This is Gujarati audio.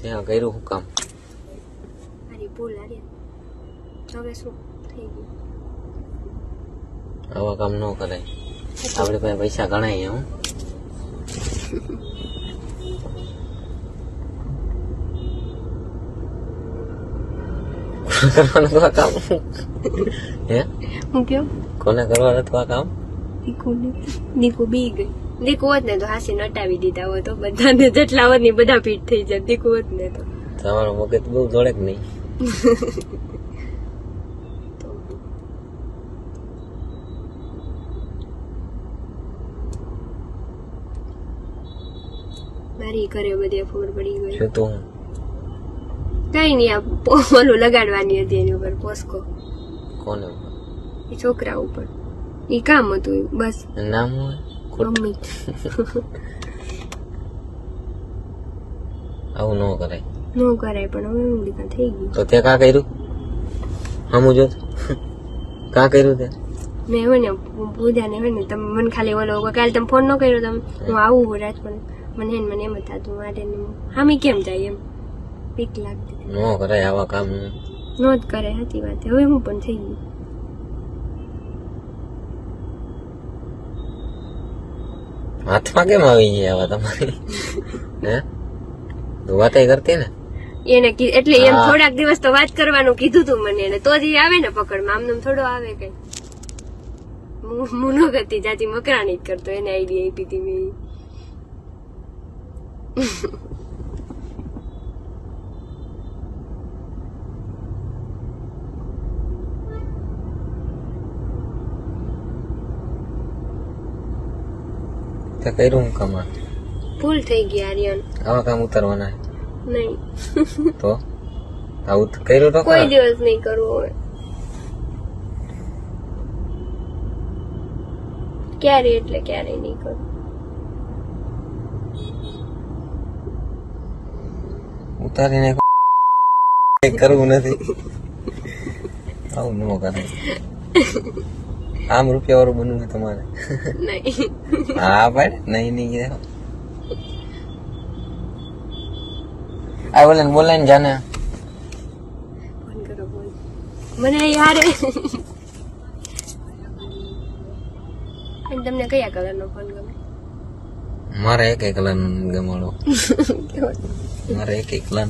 ત્યાં કર્યું હું કામ? મારી ભૂલ હારી. હવે શું થઈ ગયું? આવા કામ ન કરાય. આપડે પાસે પૈસા ગણાય હું કરવાનું તો કામ? હે? હું કેમ? કોને કરવાનું તો કામ? નીકુ દીકુ બી ગઈ. દીકુ હોત ને તો હાસી નટાવી દીધા હોય તો બધાને જેટલા હોત ને બધા પીઠ થઈ જાય દીકુ હોત ને તો. તમારો મગજ બહુ દોડે કે નહીં? મારી ઘરે બધી ખબર પડી ગઈ. શું તું? કઈ નહીં આ ઓલું લગાડવાની હતી એની ઉપર પોસ્કો. કોને એ છોકરા ઉપર. એ કામ હતું બસ. નામ હોય? મમ્મી આવું ન કરાય ન કરાય પણ હવે દીકરા થઈ ગયું તો તે કા કર્યું હમું જોત કા કર્યું તે મેં હવે ને પૂજા ને હોય ને તમે મને ખાલી ઓલો કાલે તમે ફોન ન કર્યો તમે હું આવું હું રાજકોટ મને હે મને એમ જ થતું મારે હામી કેમ જાય એમ પીક લાગતી ન કરાય આવા કામ ન જ કરે સાચી વાત હવે હું પણ થઈ ગયું હાથમાં કેમ આવી ગયા તમારી. હે? તું વાતે કરતી ને? એને એટલે એમ થોડાક દિવસ તો વાત કરવાનું કીધું તું મને એને તો જ આવે ને પકડમાં. આમને થોડો આવે કઈ. મુનો કરતી જાતી મકરાણી જ કરતો એને આઈડિયા આપી હતી મેં તે કર્યું હું કામ ભૂલ થઈ ગઈ આર્યન. આવા કામ ઉતારવાના નહીં. તો? આવું કર્યું તો કોઈ દિવસ નહીં કરવું હોય ક્યારે એટલે ક્યારે નહીં કરું. ઉતારીને કરવું નથી. આવું ન કરાય આમ રૂપિયા વાળું બનવું છે તમારે? નહીં. હા પણ નહીં નહીં આ બોલે બોલે ને જાને. મને યાર. તમને કયા કલરનો ફોન ગમે? મારે એક એક કલર ગમાડો મારે એક એક કલર